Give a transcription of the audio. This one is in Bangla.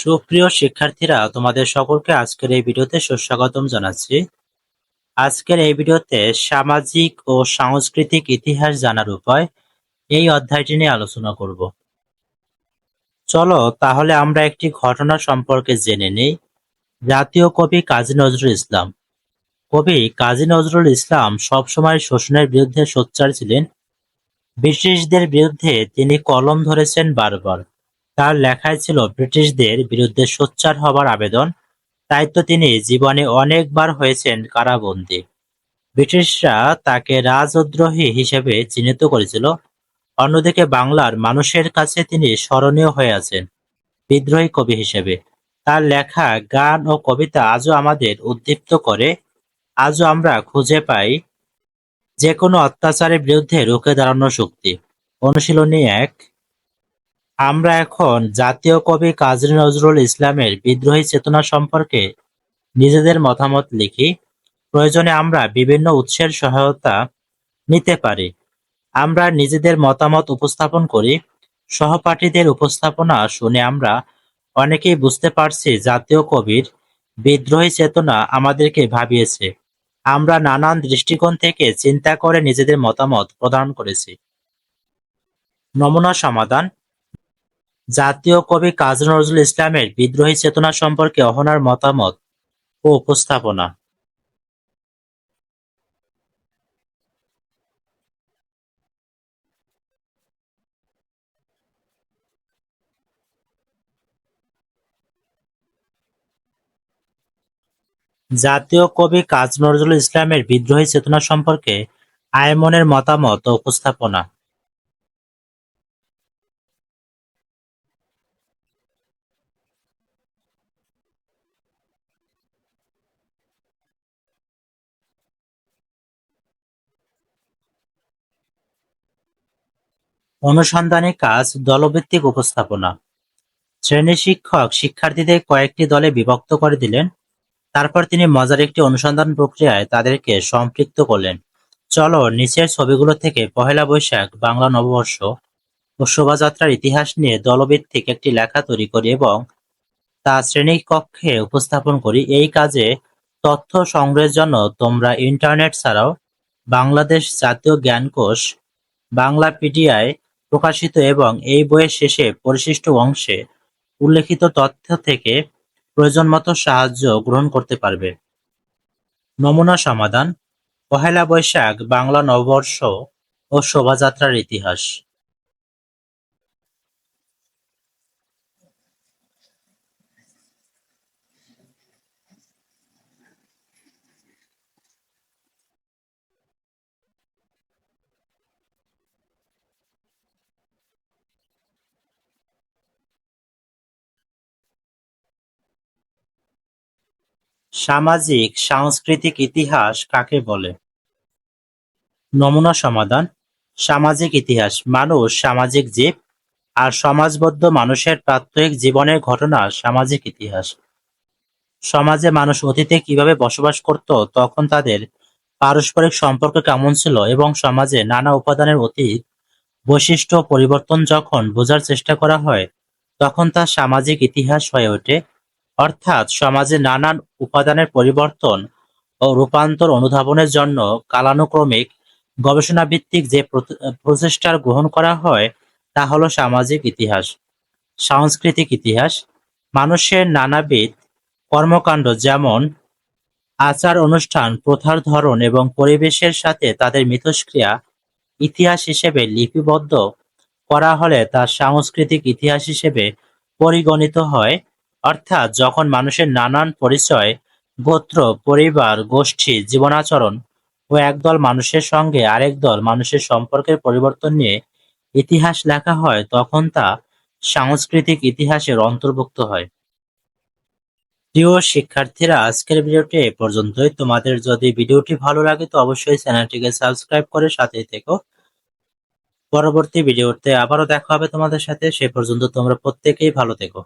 সুপ্রিয় শিক্ষার্থীরা, তোমাদের সকলকে আজকের এই ভিডিওতে সুস্বাগতম জানাচ্ছি। আজকের এই ভিডিওতে সামাজিক ও সাংস্কৃতিক ইতিহাস জানার উপায় এই অধ্যায়টি নিয়ে আলোচনা করব। চলো তাহলে আমরা একটি ঘটনা সম্পর্কে জেনে নিই। জাতীয় কবি কাজী নজরুল ইসলাম। কবি কাজী নজরুল ইসলাম সবসময় শোষণের বিরুদ্ধে সোচ্চার ছিলেন। ব্রিটিশদের বিরুদ্ধে তিনি কলম ধরেছেন বারবার। তার লেখায় ছিল ব্রিটিশদের বিরুদ্ধে সোচ্চার হবার আবেদন। তাই তো তিনি জীবনে অনেকবার হয়েছেন কারাবন্দী। ব্রিটিশরা তাকে রাজদ্রোহী হিসেবে চিহ্নিত করেছিল। অন্যদিকে বাংলার মানুষের কাছে তিনি স্মরণীয় হয়ে আছেন, বিদ্রোহী কবি হিসেবে। তার লেখা, গান ও কবিতা আজও আমাদের উদ্দীপ্ত করে। আজও আমরা খুঁজে পাই যে কোনো অত্যাচারের বিরুদ্ধে রুখে দাঁড়ানোর শক্তি। অনুশীলনী এক আমরা এখন জাতীয় কবি কাজী নজরুল ইসলামের বিদ্রোহী চেতনা সম্পর্কে নিজেদের মতামত লিখি। প্রয়োজনে আমরা বিভিন্ন উৎসের সহায়তা নিতে পারি। আমরা নিজেদের মতামত উপস্থাপন করি। সহপাঠীদের উপস্থাপনা শুনে আমরা অনেকেই বুঝতে পারছি জাতীয় কবির বিদ্রোহী চেতনা আমাদেরকে ভাবিয়েছে। আমরা নানান দৃষ্টিকোণ থেকে চিন্তা করে নিজেদের মতামত প্রদান করেছি। নমুনা সমাধান। জাতীয় কবি কাজী নজরুল ইসলামের বিদ্রোহী চেতনা সম্পর্কে অহনার মতামত ও উপস্থাপনা। জাতীয় কবি কাজী নজরুল ইসলামের বিদ্রোহী চেতনা সম্পর্কে আয়মনের মতামত ও উপস্থাপনা। অনুসন্ধানী কাজ দলভিত্তিক উপস্থাপনা। শ্রেণি শিক্ষক শিক্ষার্থীদের কয়েকটি দলে বিভক্ত করে দিলেন। তারপর তিনি মজার একটি অনুসন্ধান প্রক্রিয়ায় তাদেরকে সম্পৃক্ত করলেন। চলো, নিচের ছবিগুলো থেকে পহেলা বৈশাখ, বাংলা নববর্ষ ও শোভাযাত্রার ইতিহাস নিয়ে দলভিত্তিক একটি লেখা তৈরি করি এবং তা শ্রেণীকক্ষে উপস্থাপন করি। এই কাজে তথ্য সংগ্রহের জন্য তোমরা ইন্টারনেট ছাড়াও বাংলাদেশ জাতীয় জ্ঞানকোষ বাংলাপিডিয়ায় প্রকাশিত এবং এই বইয়ের শেষে পরিশিষ্ট অংশে উল্লেখিত তথ্য থেকে প্রয়োজন মতো সাহায্য গ্রহণ করতে পারবে। নমুনা সমাধান, পহেলা বৈশাখ, বাংলা নববর্ষ ও শোভাযাত্রার ইতিহাস। সামাজিক, সাংস্কৃতিক ইতিহাস কাকে বলে? নমুনা সমাধান, সামাজিক ইতিহাস, মানুষ সামাজিক জীব আর সমাজবদ্ধ মানুষের প্রাত্যহিক জীবনের ঘটনা সামাজিক ইতিহাস। সমাজে মানুষ অতীতে কীভাবে বসবাস করত, তখন তাদের পারস্পরিক সম্পর্ক কেমন ছিল এবং সমাজে নানা উপাদানের অতীত বৈশিষ্ট্য পরিবর্তন যখন বোঝার চেষ্টা করা হয়, তখন তা সামাজিক ইতিহাস হয়ে ওঠে। অর্থাৎ সমাজে নানান উপাদানের পরিবর্তন ও রূপান্তর অনুধাবনের জন্য কালানুক্রমিক গবেষণাভিত্তিক যে প্রচেষ্টার গ্রহণ করা হয়, তা হলো সামাজিক ইতিহাস, সাংস্কৃতিক ইতিহাস, মানুষের নানাবিধ কর্মকাণ্ড যেমন আচার অনুষ্ঠান, প্রথার ধরন এবং পরিবেশের সাথে তাদের মিথস্ক্রিয়া ইতিহাস হিসেবে লিপিবদ্ধ করা হলে তা সাংস্কৃতিক ইতিহাস হিসেবে পরিগণিত হয়। অর্থাৎ যখন মানুষের নানান পরিচয়, গোত্র, পরিবার, গোষ্ঠী, জীবনাচরণ ও একদল মানুষের সঙ্গে আরেক দল মানুষের সম্পর্কের পরিবর্তন নিয়ে ইতিহাস লেখা হয় তখন তা সাংস্কৃতিক ইতিহাসের অন্তর্ভুক্ত হয়। প্রিয় শিক্ষার্থীরা আজকের ভিডিওটি এ পর্যন্তই। তোমাদের যদি ভিডিওটি ভালো লাগে তো অবশ্যই চ্যানেলটিকে সাবস্ক্রাইব করে সাথেই থেকো। পরবর্তী ভিডিওতে আবারও দেখা হবে তোমাদের সাথে। সে পর্যন্ত তোমরা প্রত্যেকেই ভালো থেকো।